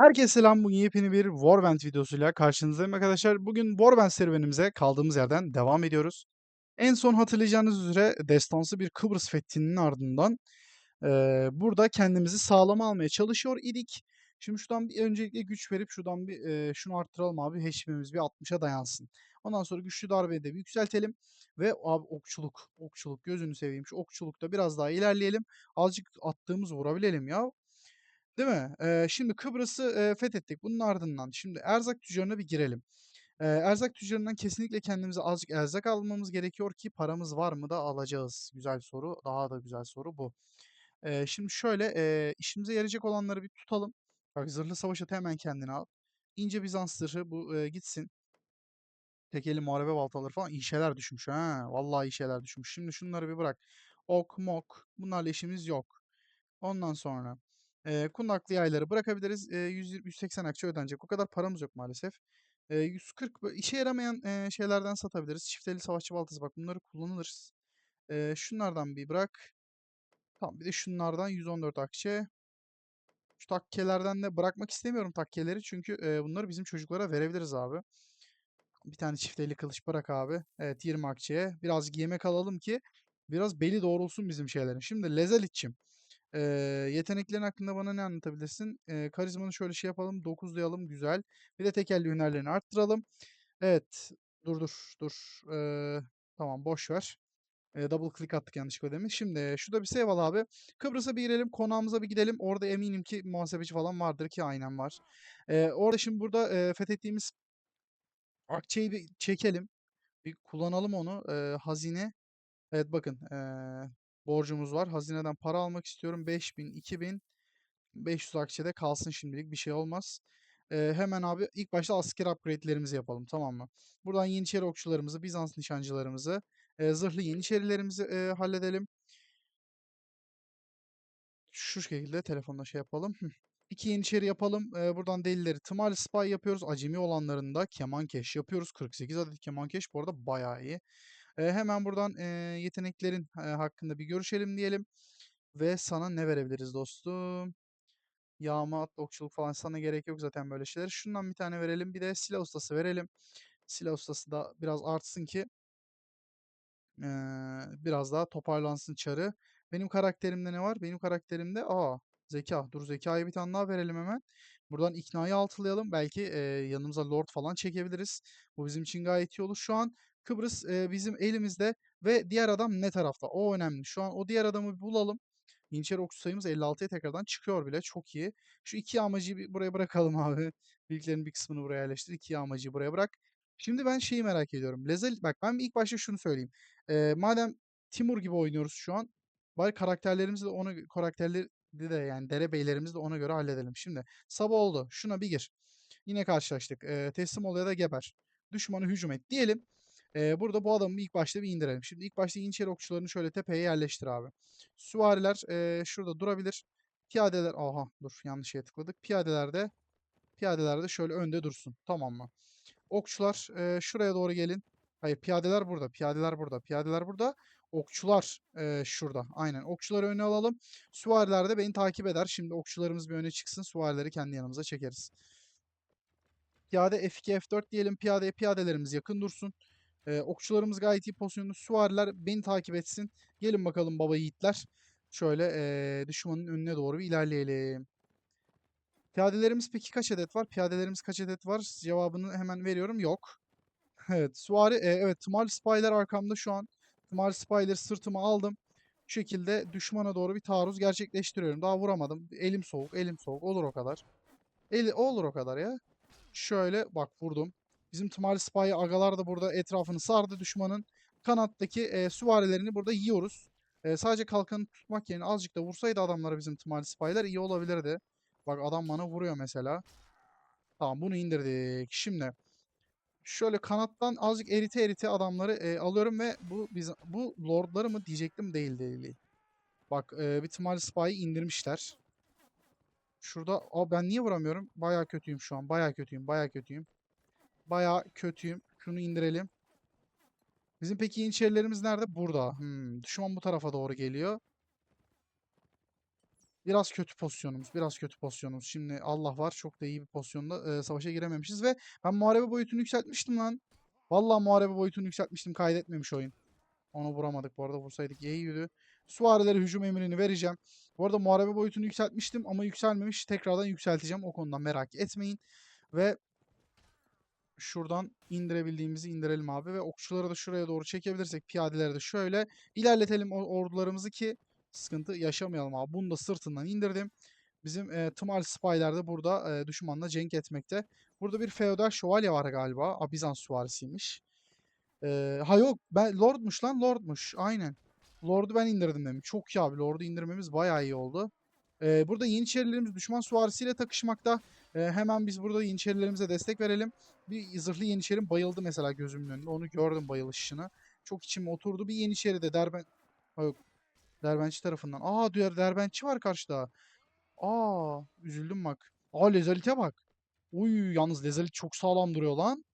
Herkese selam. Bugün yepyeni bir Warband videosuyla karşınızdayım arkadaşlar. Bugün Warband serüvenimize kaldığımız yerden devam ediyoruz. En son hatırlayacağınız üzere destansı bir Kıbrıs fethinin ardından eee, burada kendimizi sağlama almaya çalışıyor idik. Şimdi şuradan bir öncelikle güç verip şuradan bir eee, şunu arttıralım abi. HP'miz bir 60'a dayansın. Ondan sonra güçlü darbeyi de bir yükseltelim. Ve abi okçuluk, okçuluk gözünü seveyim. Şu okçulukta biraz daha ilerleyelim. Azıcık attığımız vurabilelim ya. Değil mi? Eee, şimdi Kıbrıs'ı, eee, fethettik. Bunun ardından şimdi erzak tüccarına bir girelim. Eee, erzak tüccarından kesinlikle kendimize azıcık erzak almamız gerekiyor ki paramız var mı da alacağız. Güzel soru. Daha da güzel soru bu. Eee, şimdi şöyle, eee, işimize yarayacak olanları bir tutalım. Bak zırhlı savaş atı hemen kendine al. İnce Bizans zırhı bu, eee, gitsin. Tekeli muharebe baltaları falan iyi şeyler düşmüş ha. Vallahi iyi şeyler düşmüş. Şimdi şunları bir bırak. Ok, mok bunlarla işimiz yok. Ondan sonra eee kundaklı yayları bırakabiliriz. Eee, 100 180 akçe ödenecek. O kadar paramız yok maalesef. Eee, 140 bö işe yaramayan, eee, şeylerden satabiliriz. Çifteli savaşçı baltası bak bunları kullanırız. Eee, şunlardan bir bırak. Tamam bir de şunlardan 114 akçe. Şu takkelerden de bırakmak istemiyorum takkeleri çünkü eee, bunları bizim çocuklara verebiliriz abi. Bir tane çifteli kılıç bırak abi. Evet 20 akçeye. Biraz yemek alalım ki biraz beli doğrulsun bizim şeylerin. Şimdi Lezalitçim. Eee, yeteneklerin hakkında bana ne anlatabilirsin? Eee, karizmanı şöyle şey yapalım. 9'layalım. Güzel. Bir de tekelli hünerlerini arttıralım. Evet. Dur dur dur. Eee, tamam boş ver. Eee, double click attık yanlışlıkla demin. Şimdi şurada bir save al abi. Kıbrıs'a bir girelim. Konağımıza bir gidelim. Orada eminim ki muhasebeci falan vardır ki aynen var. Eee, orada şimdi burada eee, fethettiğimiz akçeyi bir çekelim. Bir kullanalım onu. Eee, hazine. Evet bakın. Eee, borcumuz var. Hazineden para almak istiyorum. 5000, 2000. 500 akçede kalsın şimdilik bir şey olmaz. Ee, hemen abi ilk başta asker upgrade'lerimizi yapalım tamam mı? Buradan Yeniçeri okçularımızı, Bizans nişancılarımızı, e, zırhlı Yeniçerilerimizi e, halledelim. Şu şekilde telefonla şey yapalım. İki Yeniçeri yapalım. Ee, buradan delileri Tımal Spy yapıyoruz. Acemi olanlarında da Kemankeş yapıyoruz. 48 adet Kemankeş bu arada bayağı iyi. Ee, hemen buradan e, yeteneklerin e, hakkında bir görüşelim diyelim. Ve sana ne verebiliriz dostum? Yağma, at, okçuluk falan sana gerek yok zaten böyle şeyler. Şundan bir tane verelim. Bir de silah ustası verelim. Silah ustası da biraz artsın ki eee, biraz daha toparlansın çarı. Benim karakterimde ne var? Benim karakterimde aa zeka. Dur zekayı bir tane daha verelim hemen. Buradan iknayı altılayalım. Belki eee, yanımıza lord falan çekebiliriz. Bu bizim için gayet iyi olur. Şu an Kıbrıs eee, bizim elimizde ve diğer adam ne tarafta? O önemli. Şu an o diğer adamı bulalım. Yeniçeri okçu sayımız 56'ya tekrardan çıkıyor bile. Çok iyi. Şu iki yağmacıyı bir buraya bırakalım abi. Bilgilerin bir kısmını buraya yerleştir. İki yağmacıyı buraya bırak. Şimdi ben şeyi merak ediyorum. Lezel, bak ben ilk başta şunu söyleyeyim. Ee, madem Timur gibi oynuyoruz şu an. Bari karakterlerimizi de ona karakterleri de yani derebeylerimizi de ona göre halledelim. Şimdi sabah oldu. Şuna bir gir. Yine karşılaştık. Ee, teslim ol ya da geber. Düşmanı hücum et diyelim. Ee, burada bu adamı ilk başta bir indirelim. Şimdi ilk başta Yeniçeri okçularını şöyle tepeye yerleştir abi. Süvariler eee, şurada durabilir. Piyadeler aha dur yanlış şeye tıkladık. Piyadeler de piyadeler de şöyle önde dursun. Tamam mı? Okçular eee, şuraya doğru gelin. Hayır piyadeler burada. Piyadeler burada. Piyadeler burada. Okçular eee, şurada. Aynen. Okçuları öne alalım. Süvariler de beni takip eder. Şimdi okçularımız bir öne çıksın. Süvarileri kendi yanımıza çekeriz. Piyade F2 F4 diyelim. Piyadeye piyadelerimiz yakın dursun. Ee, okçularımız gayet iyi pozisyonda. Süvariler beni takip etsin. Gelin bakalım baba yiğitler. Şöyle ee, düşmanın önüne doğru bir ilerleyelim. Piyadelerimiz peki kaç adet var? Piyadelerimiz kaç adet var? Cevabını hemen veriyorum. Yok. Evet. Süvari. ee, evet. Tımarlı spyler arkamda şu an. Tımarlı spyleri sırtıma aldım. Bu şekilde düşmana doğru bir taarruz gerçekleştiriyorum. Daha vuramadım. Elim soğuk. Elim soğuk. Olur o kadar. Eli, olur o kadar ya. Şöyle bak vurdum. Bizim Tımarlı Spy agalar da burada etrafını sardı düşmanın. Kanattaki e, süvarilerini burada yiyoruz. E, sadece kalkanı tutmak yerine azıcık da vursaydı adamlara bizim Tımarlı Spy'ler iyi olabilirdi. Bak adam bana vuruyor mesela. Tamam bunu indirdik. Şimdi şöyle kanattan azıcık erite erite adamları e, alıyorum ve bu biz bu lordları mı diyecektim değil değil. Bak e, bir Tımarlı Spy'ı indirmişler. Şurada Aa, ben niye vuramıyorum? Baya kötüyüm şu an. Baya kötüyüm. Baya kötüyüm. Baya kötüyüm. Şunu indirelim. Bizim peki yeniçerilerimiz nerede? Burada. Hmm, düşman bu tarafa doğru geliyor. Biraz kötü pozisyonumuz. Biraz kötü pozisyonumuz. Şimdi Allah var çok da iyi bir pozisyonda e, savaşa girememişiz ve ben muharebe boyutunu yükseltmiştim lan. Vallahi muharebe boyutunu yükseltmiştim. Kaydetmemiş oyun. Onu vuramadık bu arada. Vursaydık iyiydi. Süvarilere hücum emrini vereceğim. Bu arada muharebe boyutunu yükseltmiştim ama yükselmemiş. Tekrardan yükselteceğim. O konudan merak etmeyin. Ve şuradan indirebildiğimizi indirelim abi. Ve okçuları da şuraya doğru çekebilirsek piyadeleri de şöyle ilerletelim ordularımızı ki sıkıntı yaşamayalım abi. Bunu da sırtından indirdim. Bizim e, Tımal Spy'ler de burada e, düşmanla cenk etmekte. Burada bir feodal şövalye var galiba. Aa, Bizans süvarisiymiş. Ee, ha yok ben Lord'muş lan Lord'muş aynen. Lord'u ben indirdim demin. Çok iyi abi Lord'u indirmemiz bayağı iyi oldu. Ee, burada Yeniçerilerimiz düşman süvarisiyle takışmakta. Ee, hemen biz burada Yeniçerilerimize destek verelim. Bir zırhlı Yeniçerim bayıldı mesela gözümün önünde. Onu gördüm bayılışını. Çok içime oturdu. Bir Yeniçeri de Derben... Ha yok. Derbençi tarafından. Aa diğer Derbençi var karşıda. Aa üzüldüm bak. Aa Lezalit'e bak. Uy yalnız Lezalit çok sağlam duruyor lan.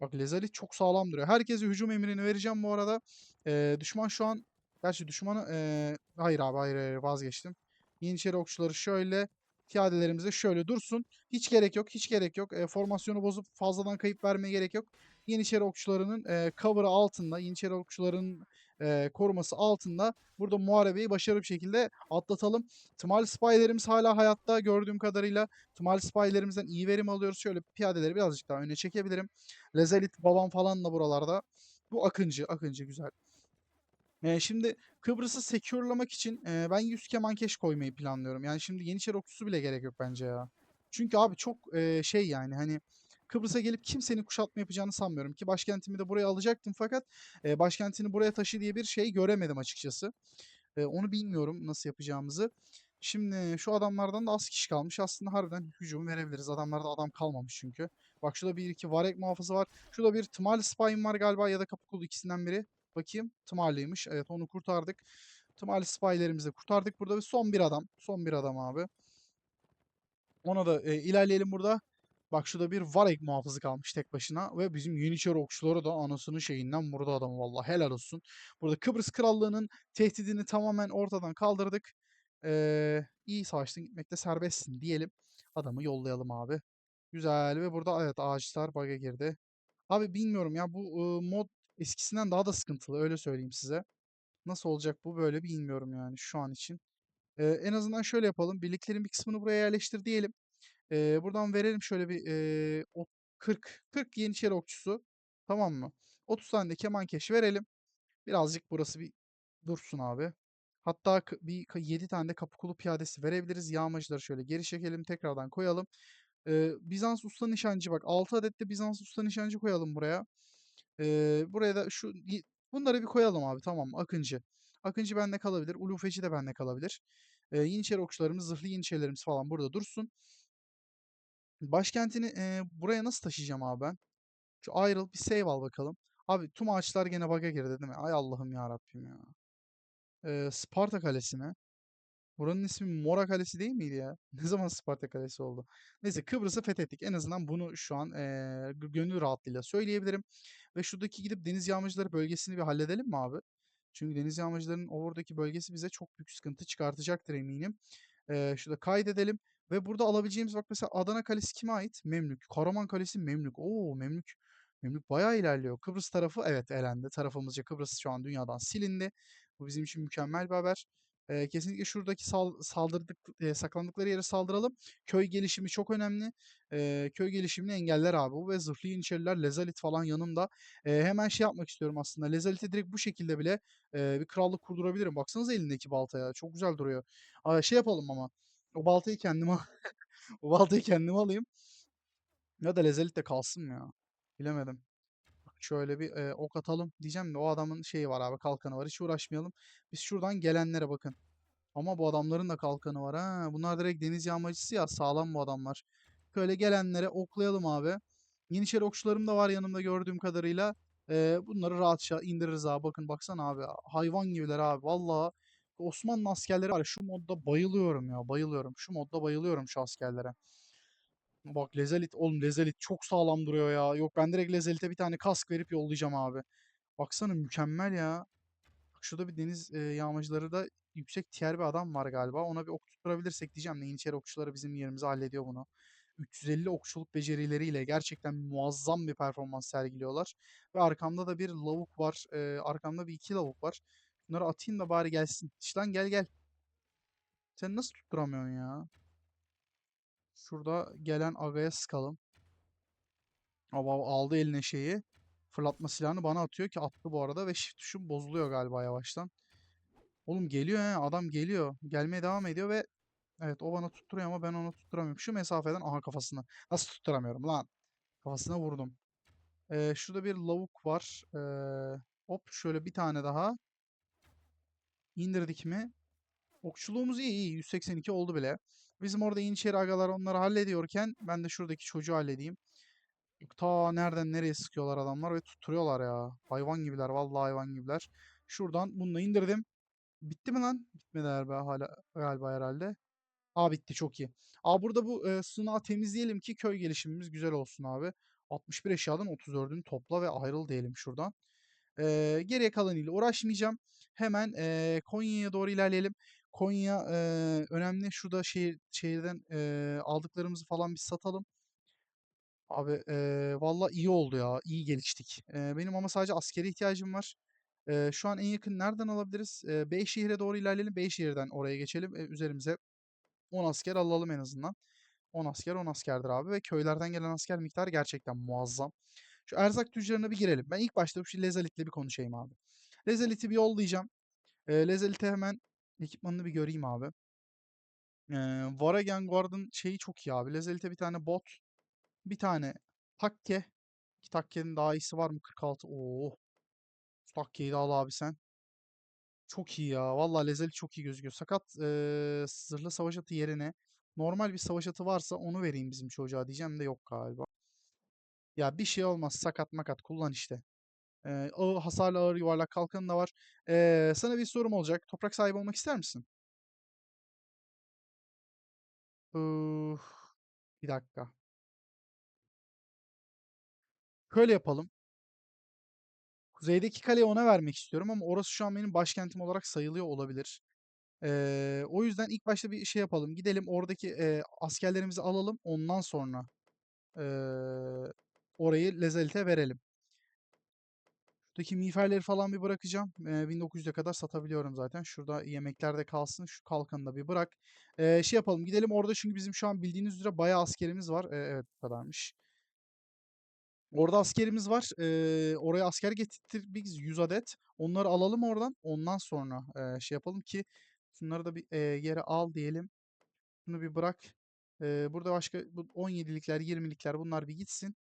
Bak Lezalit çok sağlam duruyor. Herkese hücum emrini vereceğim bu arada. Ee, düşman şu an... Gerçi düşmanı... ee, Hayır abi hayır, hayır vazgeçtim. Yeniçeri okçuları şöyle. Piyadelerimiz de şöyle dursun. Hiç gerek yok. Hiç gerek yok. Ee, formasyonu bozup fazladan kayıp vermeye gerek yok. Yeniçeri okçularının e, cover'ı altında. Yeniçeri okçularının e, koruması altında. Burada muharebeyi başarılı bir şekilde atlatalım. Tımal spylerimiz hala hayatta gördüğüm kadarıyla. Tımal spylerimizden iyi verim alıyoruz. Şöyle piyadeleri birazcık daha öne çekebilirim. Lezalit babam falan da buralarda. Bu Akıncı. Akıncı güzel. Ee, şimdi Kıbrıs'ı secure'lamak için e, ben 100 kemankeş koymayı planlıyorum. Yani şimdi Yeniçeri okçusu bile gerek yok bence ya. Çünkü abi çok e, şey yani hani Kıbrıs'a gelip kimsenin kuşatma yapacağını sanmıyorum ki başkentimi de buraya alacaktım fakat e, başkentini buraya taşı diye bir şey göremedim açıkçası. E, onu bilmiyorum nasıl yapacağımızı. Şimdi şu adamlardan da az kişi kalmış. Aslında harbiden hücum verebiliriz. Adamlarda adam kalmamış çünkü. Bak şurada bir iki Varek muhafızı var. Şurada bir Tımal Spy'im var galiba ya da Kapıkulu ikisinden biri. Bakayım. Tımal'lıymış. Evet onu kurtardık. Tımal Spy'lerimizi kurtardık burada ve son bir adam. Son bir adam abi. Ona da e, ilerleyelim burada. Bak şurada bir Varek muhafızı kalmış tek başına ve bizim Yeniçeri okçuları da anasının şeyinden burada adamı vallahi helal olsun. Burada Kıbrıs Krallığı'nın tehdidini tamamen ortadan kaldırdık. Ee, iyi savaştın gitmekte serbestsin diyelim. Adamı yollayalım abi. Güzel ve burada evet ağaçlar bug'a girdi. Abi bilmiyorum ya bu e, mod eskisinden daha da sıkıntılı öyle söyleyeyim size. Nasıl olacak bu böyle bilmiyorum yani şu an için. Ee, en azından şöyle yapalım. Birliklerin bir kısmını buraya yerleştir diyelim. Ee, buradan verelim şöyle bir e, o 40 40 Yeniçeri okçusu. Tamam mı? 30 tane de kemankeş verelim. Birazcık burası bir dursun abi. Hatta bir k- 7 tane de kapıkulu piyadesi verebiliriz. Yağmacıları şöyle geri çekelim. Tekrardan koyalım. Ee, Bizans usta nişancı bak 6 adet de Bizans usta nişancı koyalım buraya. Ee, buraya da şu bunları bir koyalım abi tamam mı? Akıncı. Akıncı bende kalabilir. Ulufeci de bende kalabilir. Ee, Yeniçeri okçularımız, zırhlı Yeniçerilerimiz falan burada dursun. Başkentini e, buraya nasıl taşıyacağım abi ben? Şu ayrıl bir save al bakalım. Abi tüm ağaçlar gene bug'a girdi değil mi? Ay Allah'ım ya Rabbim ya. Ee, Sparta Kalesi mi? Buranın ismi Mora Kalesi değil miydi ya? Ne zaman Sparta Kalesi oldu? Neyse Kıbrıs'ı fethettik. En azından bunu şu an g- gönül rahatlığıyla söyleyebilirim. Ve şuradaki gidip deniz yağmacıları bölgesini bir halledelim mi abi? Çünkü deniz yağmacılarının oradaki bölgesi bize çok büyük sıkıntı çıkartacaktır eminim. Eee şurada kaydedelim. Ve burada alabileceğimiz bak mesela Adana Kalesi kime ait? Memlük. Karaman Kalesi Memlük. Oo Memlük. Memlük bayağı ilerliyor. Kıbrıs tarafı evet elendi. Tarafımızca Kıbrıs şu an dünyadan silindi. Bu bizim için mükemmel bir haber. Eee, kesinlikle şuradaki sal saldırdık eee, saklandıkları yere saldıralım. Köy gelişimi çok önemli. Eee, köy gelişimini engeller abi bu ve zırhlı yeniçeriler Lezalit falan yanımda. Eee, hemen şey yapmak istiyorum aslında. Lezalit'e direkt bu şekilde bile eee, bir krallık kurdurabilirim. Baksanıza elindeki baltaya. Çok güzel duruyor. Aa, şey yapalım ama. O baltayı kendime o baltayı kendime alayım. Ya da Lezalit de kalsın ya? Bilemedim. Şöyle bir eee, ok atalım diyeceğim de o adamın şeyi var abi kalkanı var. Hiç uğraşmayalım. Biz şuradan gelenlere bakın. Ama bu adamların da kalkanı var ha. Bunlar direkt deniz yağmacısı ya. Sağlam bu adamlar. Böyle gelenlere oklayalım abi. Yeniçeri okçularım da var yanımda gördüğüm kadarıyla. Ee, bunları rahatça indiririz abi. Bakın baksana abi. Hayvan gibiler abi. Vallahi Osmanlı askerleri var şu modda bayılıyorum ya. Bayılıyorum. Şu modda bayılıyorum şu askerlere. Bak Lezelit oğlum Lezelit çok sağlam duruyor ya. Yok ben direkt Lezelit'e bir tane kask verip yollayacağım abi. Baksana mükemmel ya. Bak şurada bir deniz e, yağmacıları da yüksek tier bir adam var galiba. Ona bir ok tutturabilirsek diyeceğim de Yeniçeri okçuları bizim yerimize hallediyor bunu. 350 okçuluk becerileriyle gerçekten muazzam bir performans sergiliyorlar. Ve arkamda da bir lavuk var. Ee, arkamda bir iki lavuk var. Bunları atayım da bari gelsin. İşte gel gel. Sen nasıl tutturamıyorsun ya? Şurada gelen agaya sıkalım. Ama aldı eline şeyi. Fırlatma silahını bana atıyor ki attı bu arada ve shift tuşum bozuluyor galiba yavaştan. Oğlum geliyor he adam geliyor. Gelmeye devam ediyor ve evet o bana tutturuyor ama ben onu tutturamıyorum. Şu mesafeden aha kafasına. Nasıl tutturamıyorum lan? Kafasına vurdum. Ee, şurada bir lavuk var. Ee, hop şöyle bir tane daha. İndirdik mi? Okçuluğumuz iyi iyi. 182 oldu bile. Bizim orada Yeniçeri agalar onları hallediyorken ben de şuradaki çocuğu halledeyim. Ta nereden nereye sıkıyorlar adamlar ve tutturuyorlar ya. Hayvan gibiler vallahi hayvan gibiler. Şuradan bunu da indirdim. Bitti mi lan? Bitmedi galiba hala galiba herhalde. Aa bitti çok iyi. Aa burada bu e, sunağı temizleyelim ki köy gelişimimiz güzel olsun abi. 61 eşyadan 34'ünü topla ve ayrıl diyelim şuradan. E, geriye kalan ile uğraşmayacağım. Hemen e, Konya'ya doğru ilerleyelim. Konya e, önemli. Şurada şehir, şehirden e, aldıklarımızı falan bir satalım. Abi e, valla iyi oldu ya. İyi geliştik. E, benim ama sadece askeri ihtiyacım var. E, şu an en yakın nereden alabiliriz? E, Beyşehir'e doğru ilerleyelim. Beyşehir'den oraya geçelim. E, üzerimize 10 asker alalım en azından. 10 asker 10 askerdir abi ve köylerden gelen asker miktarı gerçekten muazzam. Şu erzak tüccarına bir girelim. Ben ilk başta şu Lezalit'le bir konuşayım abi. Lezalit'i bir yollayacağım. E, Lezalit'e hemen ekipmanını bir göreyim abi. E, Varagen Guard'ın şeyi çok iyi abi. Lezalit'e bir tane bot. Bir tane takke. Ki takkenin daha iyisi var mı? 46. Oo. Takkeyi de al abi sen. Çok iyi ya. Vallahi Lezalit çok iyi gözüküyor. Sakat eee zırhlı savaş atı yerine normal bir savaş atı varsa onu vereyim bizim çocuğa diyeceğim de yok galiba. Ya bir şey olmaz. Sakat makat kullan işte. Eee ağır, hasarlı ağır yuvarlak kalkanı da var. Eee, sana bir sorum olacak. Toprak sahibi olmak ister misin? Ih, bir dakika. Şöyle yapalım. Kuzeydeki kaleyi ona vermek istiyorum ama orası şu an benim başkentim olarak sayılıyor olabilir. Eee, o yüzden ilk başta bir şey yapalım. Gidelim oradaki eee, askerlerimizi alalım. Ondan sonra eee, orayı Lezalit'e verelim. Şuradaki miğferleri falan bir bırakacağım. Eee 1900'e kadar satabiliyorum zaten. Şurada yemekler de kalsın. Şu kalkanı da bir bırak. Eee, şey yapalım. Gidelim orada çünkü bizim şu an bildiğiniz üzere bayağı askerimiz var. Eee, evet bu kadarmış. Orada askerimiz var. Eee, oraya asker getirttik biz 100 adet. Onları alalım oradan. Ondan sonra eee, şey yapalım ki şunları da bir eee, yere al diyelim. Bunu bir bırak. Eee, burada başka bu 17'likler, 20'likler bunlar bir gitsin.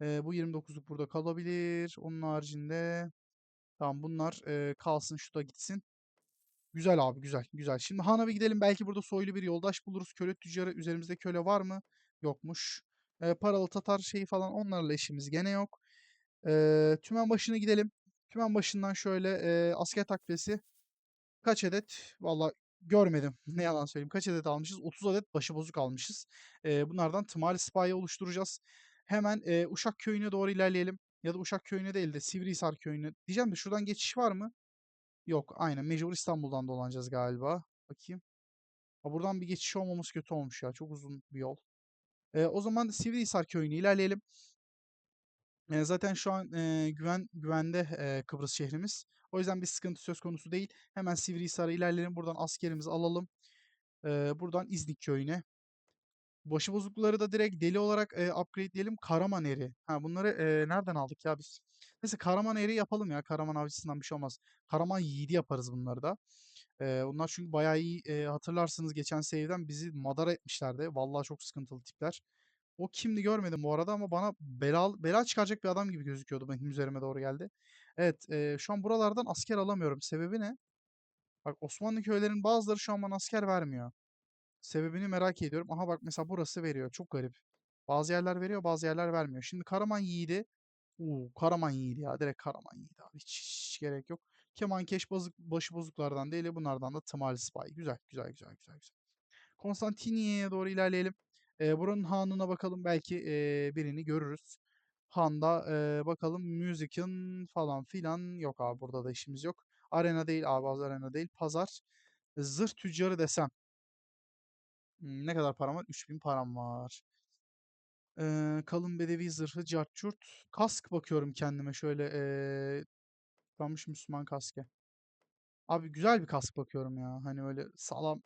Eee, bu 29'luk burada kalabilir. Onun haricinde tamam bunlar eee, kalsın şu da gitsin. Güzel abi güzel güzel. Şimdi Han'a bir gidelim. Belki burada soylu bir yoldaş buluruz. Köle tüccarı üzerimizde köle var mı? Yokmuş. Eee, paralı Tatar şeyi falan onlarla işimiz gene yok. Eee tümen başına gidelim. Tümen başından şöyle eee, asker takviyesi kaç adet? Valla görmedim. Ne yalan söyleyeyim. Kaç adet almışız? 30 adet başıbozuk almışız. Eee, bunlardan Tımari Sipahi oluşturacağız. Hemen eee, Uşak köyüne doğru ilerleyelim. Ya da Uşak köyüne değil de Sivrihisar köyüne. Diyeceğim de şuradan geçiş var mı? Yok. Aynen. Mecbur İstanbul'dan dolanacağız galiba. Bakayım. Ha, buradan bir geçiş olmaması kötü olmuş ya. Çok uzun bir yol. Eee, o zaman Sivrihisar köyüne ilerleyelim. Eee, zaten şu an eee, güven güvende eee, Kıbrıs şehrimiz. O yüzden bir sıkıntı söz konusu değil. Hemen Sivrihisar'a ilerleyelim. Buradan askerimizi alalım. Eee, buradan İznik köyüne. Başıbozukları da direkt deli olarak eee upgrade'leyelim. Karaman eri. Ha bunları eee, nereden aldık ya biz? Neyse Karaman eri yapalım ya. Karaman avcısından bir şey olmaz. Karaman yiğidi yaparız bunları da. Eee onlar çünkü bayağı iyi eee, hatırlarsınız geçen seriden bizi madara etmişlerdi. Vallahi çok sıkıntılı tipler. O kimdi görmedim bu arada ama bana bela, bela çıkaracak bir adam gibi gözüküyordu benim üzerime doğru geldi. Evet, eee, şu an buralardan asker alamıyorum. Sebebi ne? Bak Osmanlı köylerinin bazıları şu an bana asker vermiyor. Sebebini merak ediyorum. Aha bak mesela burası veriyor. Çok garip. Bazı yerler veriyor, bazı yerler vermiyor. Şimdi Karaman yiğidi. Uuu Karaman yiğidi ya. Direkt Karaman yiğidi abi. Hiç, hiç gerek yok. Kemankeş bozuk, başı bozuklardan değil. Bunlardan da Tımal Spy. Güzel, güzel, güzel, güzel, güzel. Konstantiniye'ye doğru ilerleyelim. Ee, buranın hanına bakalım. Belki ee, birini görürüz. Han'da ee, bakalım Music'in falan filan yok abi. Burada da işimiz yok. Arena değil abi. az Arena değil. Pazar. Zırh tüccarı desem. Ne kadar param var? 3000 param var. Ee, kalın bedevi zırhı cart curt. Kask bakıyorum kendime şöyle ee, Kutlanmış Müslüman kaskı. Abi güzel bir kask bakıyorum ya. Hani öyle sağlam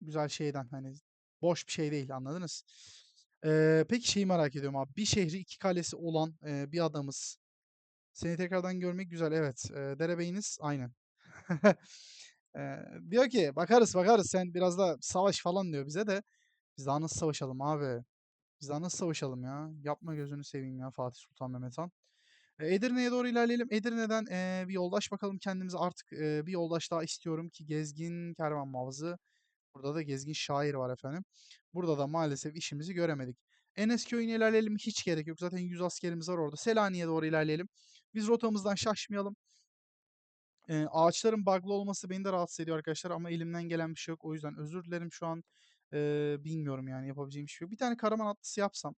güzel şeyden hani boş bir şey değil anladınız? Ee, peki şeyi merak ediyorum abi. Bir şehri iki kalesi olan ee, bir adamız. Seni tekrardan görmek güzel. Evet. Ee, derebeyiniz aynen. Ee, diyor ki bakarız bakarız sen biraz da savaş falan diyor bize de. Biz daha nasıl savaşalım abi? Biz daha nasıl savaşalım ya? Yapma gözünü seveyim ya Fatih Sultan Mehmet Han. E, Edirne'ye doğru ilerleyelim. Edirne'den e, bir yoldaş bakalım kendimize artık e, bir yoldaş daha istiyorum ki Gezgin Kervan Mavzı. Burada da Gezgin Şair var efendim. Burada da maalesef işimizi göremedik. Enesköy'üne ilerleyelim. Hiç gerek yok. Zaten 100 askerimiz var orada. Selanik'e doğru ilerleyelim. Biz rotamızdan şaşmayalım. E, ağaçların bug'lı olması beni de rahatsız ediyor arkadaşlar ama elimden gelen bir şey yok. O yüzden özür dilerim şu an. E, bilmiyorum yani yapabileceğim bir şey yok. Bir tane karaman atlısı yapsam.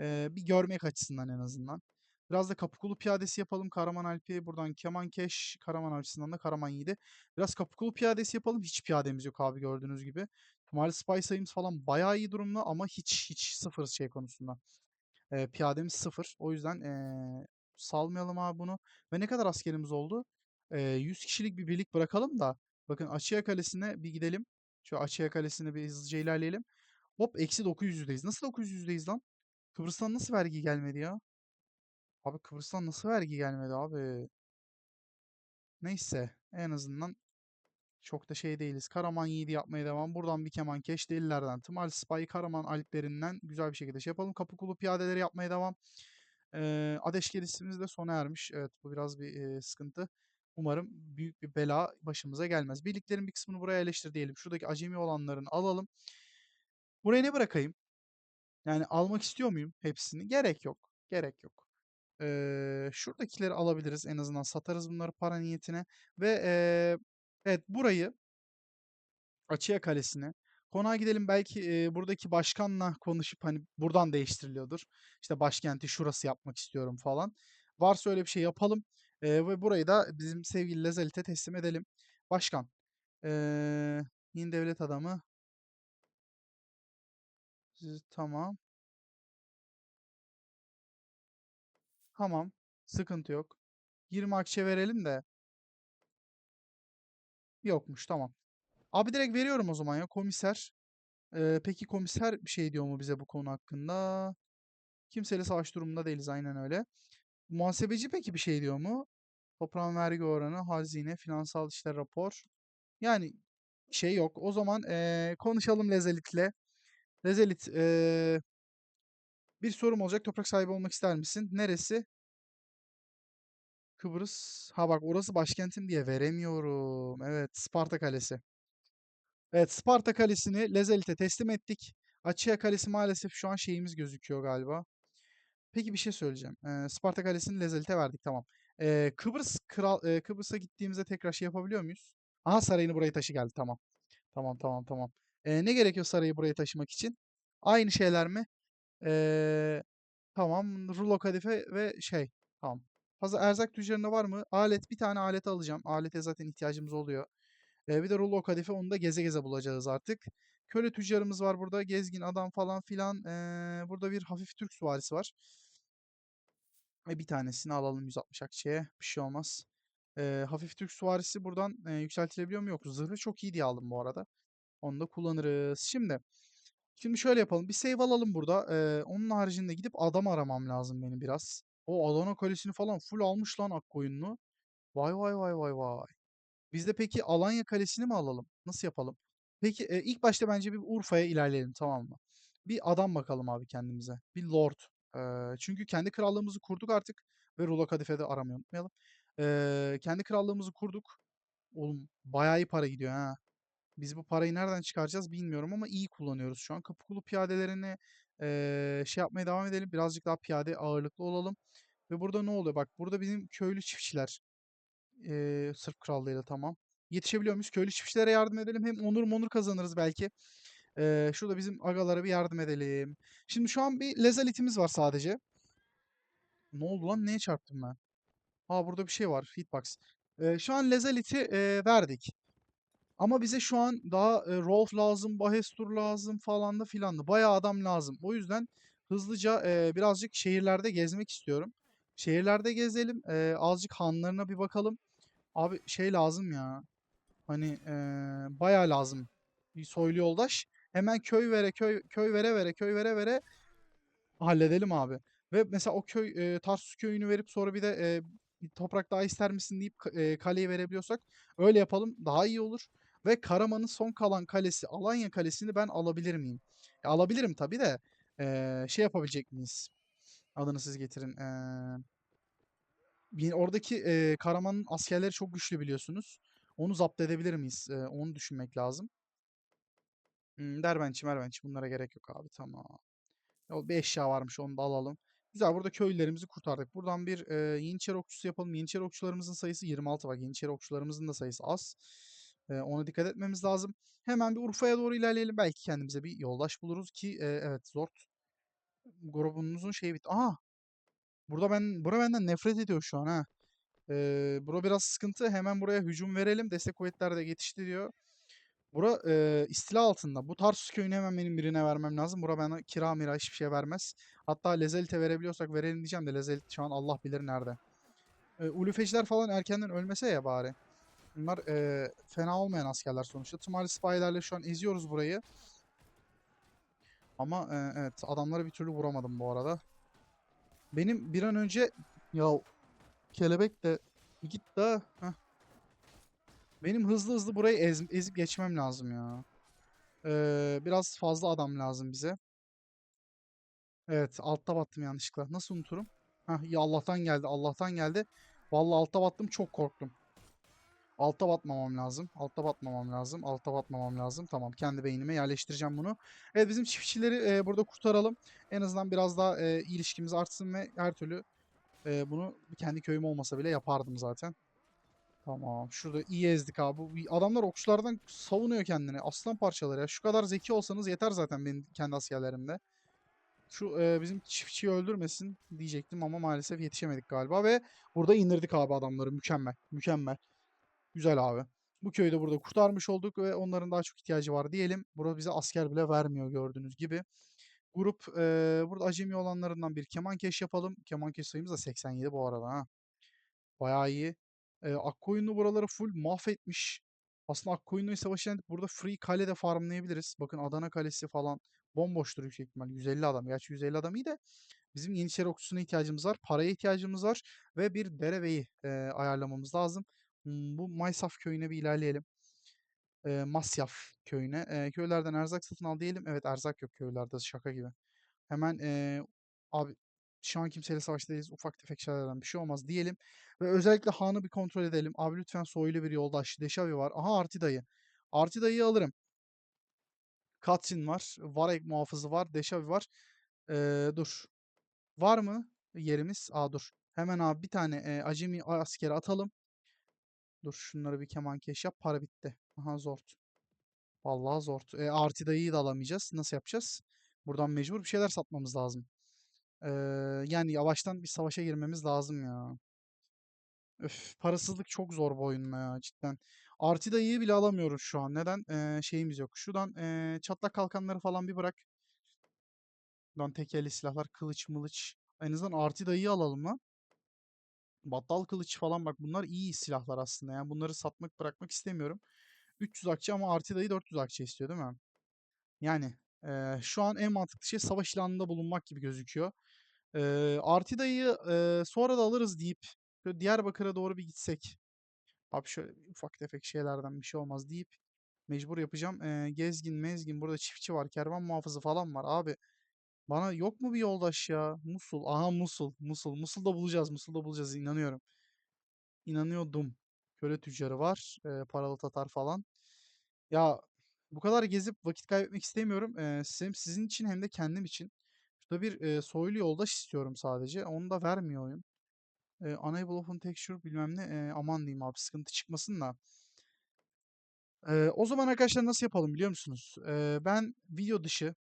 e, bir görmek açısından en azından. Biraz da Kapıkulu piyadesi yapalım. Karaman Alpi buradan Kemankeş, Karaman Alpisi'nden de Karaman Yiğidi. Biraz Kapıkulu piyadesi yapalım. Hiç piyademiz yok abi gördüğünüz gibi. Tumali spy sayımız falan bayağı iyi durumda ama hiç hiç sıfır şey konusunda. Ee, piyademiz sıfır. O yüzden ee, salmayalım abi bunu. Ve ne kadar askerimiz oldu? Ee, 100 kişilik bir birlik bırakalım da. Bakın Açıya Kalesi'ne bir gidelim. Şu Açıya Kalesi'ne bir hızlıca ilerleyelim. Hop eksi 900'deyiz. Nasıl 900'deyiz lan? Kıbrıs'tan nasıl vergi gelmedi ya? Abi Kıbrıs'tan nasıl vergi gelmedi abi? Neyse en azından çok da şey değiliz. Karaman yiğidi yapmaya devam. Buradan bir kemankeş delilerden. Tımal Spy Karaman Alplerinden güzel bir şekilde şey yapalım. Kapıkulu piyadeleri yapmaya devam. Ee, Ateş gelişimiz de sona ermiş. Evet bu biraz bir e, sıkıntı. Umarım büyük bir bela başımıza gelmez. Birliklerin bir kısmını buraya yerleştir diyelim. Şuradaki acemi olanlarını alalım. Buraya ne bırakayım? Yani almak istiyor muyum hepsini? Gerek yok. Gerek yok. Eee, şuradakileri alabiliriz en azından satarız bunları para niyetine ve eee, evet burayı Açıya Kalesi'ne konağa gidelim belki eee, buradaki başkanla konuşup hani buradan değiştiriliyordur. İşte başkenti şurası yapmak istiyorum falan. Varsa öyle bir şey yapalım Eee, ve burayı da bizim sevgili Lezalit'e teslim edelim. Başkan. Eee yeni devlet adamı. Tamam. Tamam. Sıkıntı yok. 20 akçe verelim de. Yokmuş tamam. Abi direkt veriyorum o zaman ya komiser. Ee, peki komiser bir şey diyor mu bize bu konu hakkında? Kimseyle savaş durumunda değiliz aynen öyle. Muhasebeci peki bir şey diyor mu? Toprağın vergi oranı, hazine, finansal işler rapor. Yani şey yok. O zaman ee, konuşalım Lezelit'le. Lezelit ee, bir sorum olacak. Toprak sahibi olmak ister misin? Neresi? Kıbrıs. Ha bak orası başkentim diye veremiyorum. Evet Sparta Kalesi. Evet Sparta Kalesi'ni Lezelit'e teslim ettik. Açıya Kalesi maalesef şu an şeyimiz gözüküyor galiba. Peki bir şey söyleyeceğim. Ee, Sparta Kalesi'ni Lezalit'e verdik tamam. Ee, Kıbrıs kral e, Kıbrıs'a gittiğimizde tekrar şey yapabiliyor muyuz? Aha sarayını buraya taşı geldi tamam. Tamam tamam tamam. Ee, ne gerekiyor sarayı buraya taşımak için? Aynı şeyler mi? Ee, tamam. Rulo kadife ve şey. Tamam. Fazla erzak tüccarında var mı? Alet bir tane alet alacağım. Alete zaten ihtiyacımız oluyor. Ee, bir de rulo kadife onu da geze geze bulacağız artık. Köle tüccarımız var burada. Gezgin adam falan filan. Ee, burada bir hafif Türk süvarisi var. Ve bir tanesini alalım 160 akçeye. Bir şey olmaz. Ee, hafif Türk süvarisi buradan e, yükseltilebiliyor mu? Yok. Zırhı çok iyi diye aldım bu arada. Onu da kullanırız. Şimdi şimdi şöyle yapalım. Bir save alalım burada. Ee, onun haricinde gidip adam aramam lazım benim biraz. O Adana Kalesi'ni falan full almış lan Akkoyunlu. Vay vay vay vay vay. Biz de peki Alanya Kalesi'ni mi alalım? Nasıl yapalım? Peki e, ilk başta bence bir Urfa'ya ilerleyelim tamam mı? Bir adam bakalım abi kendimize. Bir lord. Ee, çünkü kendi krallığımızı kurduk artık. Ve Rulo Kadife'de aramayı unutmayalım. Ee, kendi krallığımızı kurduk. Oğlum bayağı iyi para gidiyor ha. Biz bu parayı nereden çıkaracağız bilmiyorum ama iyi kullanıyoruz şu an. Kapıkulu piyadelerini eee, şey yapmaya devam edelim. Birazcık daha piyade ağırlıklı olalım. Ve burada ne oluyor? Bak burada bizim köylü çiftçiler. Eee Sırp krallığıyla tamam. Yetişebiliyor muyuz? Köylü çiftçilere yardım edelim. Hem onur monur kazanırız belki. Eee, şurada bizim agalara bir yardım edelim. Şimdi şu an bir lezalitimiz var sadece. Ne oldu lan? Neye çarptım ben? Aa burada bir şey var. Hitbox. Eee, şu an lezaliti eee, verdik. Ama bize şu an daha e, Rolf lazım, Bahestur lazım falan da filan da. Bayağı adam lazım. O yüzden hızlıca e, birazcık şehirlerde gezmek istiyorum. Şehirlerde gezelim. e, azıcık hanlarına bir bakalım. Abi şey lazım ya. Hani e, bayağı lazım. Bir soylu yoldaş. Hemen köy vere köy köy vere vere köy vere vere halledelim abi. Ve mesela o köy e, Tarsus köyünü verip sonra bir de e, bir toprak daha ister misin deyip e, kaleyi verebiliyorsak öyle yapalım daha iyi olur. Ve Karaman'ın son kalan kalesi Alanya Kalesi'ni ben alabilir miyim? Ya alabilirim tabii de e, şey yapabilecek miyiz? Adını siz getirin. E, oradaki e, Karaman'ın askerleri çok güçlü biliyorsunuz. Onu zapt edebilir miyiz? E, onu düşünmek lazım. Hmm, Derbençi, Merbençi bunlara gerek yok abi. Tamam. O bir eşya varmış onu da alalım. Güzel burada köylülerimizi kurtardık. Buradan bir e, Yeniçeri okçusu yapalım. Yeniçeri okçularımızın sayısı 26 bak. Yeniçeri okçularımızın da sayısı az. E, ona dikkat etmemiz lazım. Hemen bir Urfa'ya doğru ilerleyelim. Belki kendimize bir yoldaş buluruz ki e, evet Zort grubunuzun şeyi bitti. Aha burada ben bura benden nefret ediyor şu an ha. E, bura biraz sıkıntı. Hemen buraya hücum verelim. Destek kuvvetler de yetişti diyor. Bura e, istila altında. Bu Tarsus köyünü hemen benim birine vermem lazım. Bura bana kira mira hiçbir şey vermez. Hatta Lezelite verebiliyorsak verelim diyeceğim de Lezelit şu an Allah bilir nerede. E, Ulufeciler falan erkenden ölmese ya bari. Bunlar e, fena olmayan askerler sonuçta. Tumali Spy'lerle şu an eziyoruz burayı. Ama e, evet adamları bir türlü vuramadım bu arada. Benim bir an önce ya kelebek de git heh. Benim hızlı hızlı burayı ez- ezip geçmem lazım ya. Ee, biraz fazla adam lazım bize. Evet, altta battım yanlışlıkla. Nasıl unuturum? Hah, ya Allah'tan geldi, Allah'tan geldi. Vallahi altta battım, çok korktum. Altta batmamam lazım. Altta batmamam lazım. Altta batmamam lazım. Tamam, kendi beynime yerleştireceğim bunu. Evet, bizim çiftçileri e, burada kurtaralım. En azından biraz daha e, ilişkimiz artsın ve her türlü e, bunu kendi köyüm olmasa bile yapardım zaten. Tamam, şurada iyi ezdik abi. Adamlar okçulardan savunuyor kendini. Aslan parçaları ya. Şu kadar zeki olsanız yeter zaten benim kendi askerlerimde. Şu e, bizim çiftçiyi öldürmesin diyecektim ama maalesef yetişemedik galiba ve burada indirdik abi adamları. Mükemmel. Mükemmel. Güzel abi. Bu köyü de burada kurtarmış olduk ve onların daha çok ihtiyacı var diyelim. Burada bize asker bile vermiyor gördüğünüz gibi. Grup e, burada acemi olanlarından bir kemankeş yapalım. Kemankeş sayımız da 87 bu arada ha. Bayağı iyi. E, Akkoyunlu buraları full mahvetmiş. Aslında Akkoyunlu'yu savaşı yendik. Burada free kale de farmlayabiliriz. Bakın Adana Kalesi falan bomboştur yüksek ihtimal. 150 adam. Gerçi 150 adam iyi de bizim Yeniçeri okçusuna ihtiyacımız var. Paraya ihtiyacımız var. Ve bir derebeyi e, ayarlamamız lazım. Bu Maysaf köyüne bir ilerleyelim. E, Masyaf köyüne. E, köylerden erzak satın al diyelim. Evet erzak yok köylerde şaka gibi. Hemen e, abi şu an kimseyle savaşta değiliz. Ufak tefek şeylerden bir şey olmaz diyelim. Ve özellikle Han'ı bir kontrol edelim. Abi lütfen soylu bir yoldaş. Deşavi var. Aha Artida'yı. Artida'yı alırım. Katrin var. Varek muhafızı var. Deşavi var. Ee, dur. Var mı yerimiz? Aa dur. Hemen abi bir tane e, acemi askeri atalım. Dur şunları bir kemankeş yap. Para bitti. Aha zort. Vallahi zort. E, Artida'yı da alamayacağız. Nasıl yapacağız? Buradan mecbur bir şeyler satmamız lazım. Ee, yani yavaştan bir savaşa girmemiz lazım ya. Öf, parasızlık çok zor bu oyunla ya cidden. Artida'yı bile alamıyoruz şu an. Neden? Ee, şeyimiz yok. Şuradan ee, çatlak kalkanları falan bir bırak. Buradan tekerli silahlar, kılıç mılıç. En azından Artida'yı alalım lan. Battal kılıç falan bak bunlar iyi silahlar aslında. Yani bunları satmak bırakmak istemiyorum. 300 akçe ama Artida'yı 400 akçe istiyor değil mi? Yani ee, şu an en mantıklı şey savaş ilanında bulunmak gibi gözüküyor. Ee, Artida'yı ee, sonra da alırız deyip şöyle Diyarbakır'a doğru bir gitsek. Abi şöyle ufak tefek şeylerden bir şey olmaz deyip mecbur yapacağım. Ee, gezgin mezgin burada çiftçi var kervan muhafızı falan var abi. Bana yok mu bir yoldaş ya? Musul. Aha Musul. Musul. Musul'da bulacağız. Musul'da bulacağız inanıyorum. İnanıyordum. Köle tüccarı var. ee, paralı Tatar falan. Ya bu kadar gezip vakit kaybetmek istemiyorum. Ee, hem sizin için hem de kendim için. Şurada bir e, soylu yoldaş istiyorum sadece. Onu da vermiyor oyun. E, Unable Open Texture bilmem ne. e, aman diyeyim abi sıkıntı çıkmasın da. E, o zaman arkadaşlar nasıl yapalım biliyor musunuz? E, ben video dışı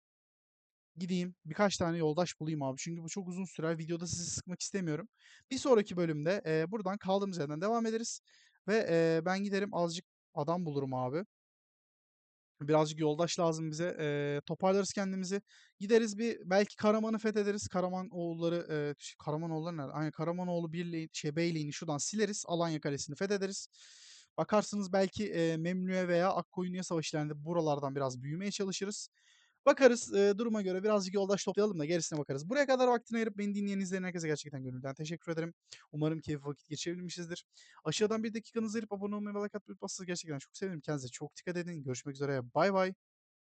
gideyim birkaç tane yoldaş bulayım abi. Çünkü bu çok uzun sürer. Videoda sizi sıkmak istemiyorum. Bir sonraki bölümde e, buradan kaldığımız yerden devam ederiz. Ve e, ben giderim azıcık adam bulurum abi. Birazcık yoldaş lazım bize. Eee, toparlarız kendimizi. Gideriz bir belki Karaman'ı fethederiz. Karamanoğulları, eee, ş Karamanoğulları nerede? Aynen Karamanoğlu birliği şey beyliğini şuradan sileriz. Alanya Kalesi'ni fethederiz. Bakarsınız belki, eee, Memlü'ye veya Akkoyunlu'ya savaş ilerinde buralardan biraz büyümeye çalışırız. Bakarız, eee, duruma göre birazcık yoldaş toplayalım da gerisine bakarız. Buraya kadar vaktini ayırıp beni dinleyen, izleyen herkese gerçekten gönülden teşekkür ederim. Umarım keyifli vakit geçirebilmişizdir. Aşağıdan bir dakikanızı ayırıp abone olmayı ve like atmayı unutmazsanız gerçekten çok sevinirim. Kendinize çok dikkat edin. Görüşmek üzere. Baybay.